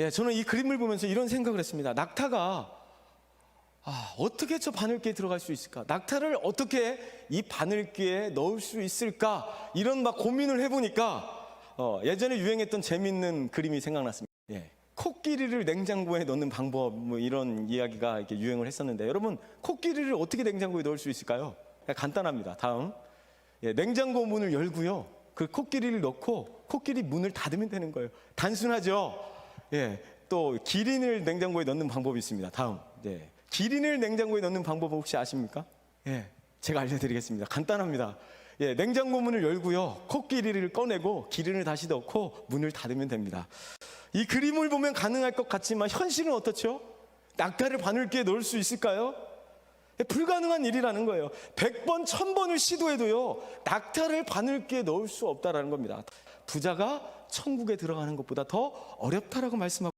예, 저는 이 그림을 보면서 이런 생각을 했습니다. 낙타가 아, 어떻게 저 바늘기에 들어갈 수 있을까? 낙타를 어떻게 이 바늘기에 넣을 수 있을까? 이런 막 고민을 해보니까 어, 예전에 유행했던 재밌는 그림이 생각났습니다. 예, 코끼리를 냉장고에 넣는 방법 뭐 이런 이야기가 이렇게 유행을 했었는데 여러분 코끼리를 어떻게 냉장고에 넣을 수 있을까요? 그냥 간단합니다. 다음 예, 냉장고 문을 열고요. 그 코끼리를 넣고 코끼리 문을 닫으면 되는 거예요. 단순하죠. 예, 또 기린을 냉장고에 넣는 방법이 있습니다. 다음, 예, 기린을 냉장고에 넣는 방법 혹시 아십니까? 예, 제가 알려드리겠습니다. 간단합니다. 예, 냉장고 문을 열고요. 코끼리를 꺼내고 기린을 다시 넣고 문을 닫으면 됩니다. 이 그림을 보면 가능할 것 같지만 현실은 어떻죠? 낙타를 바늘기에 넣을 수 있을까요? 예, 불가능한 일이라는 거예요. 100번, 1000번을 시도해도요, 낙타를 바늘기에 넣을 수 없다라는 겁니다. 부자가 천국에 들어가는 것보다 더 어렵다라고 말씀하고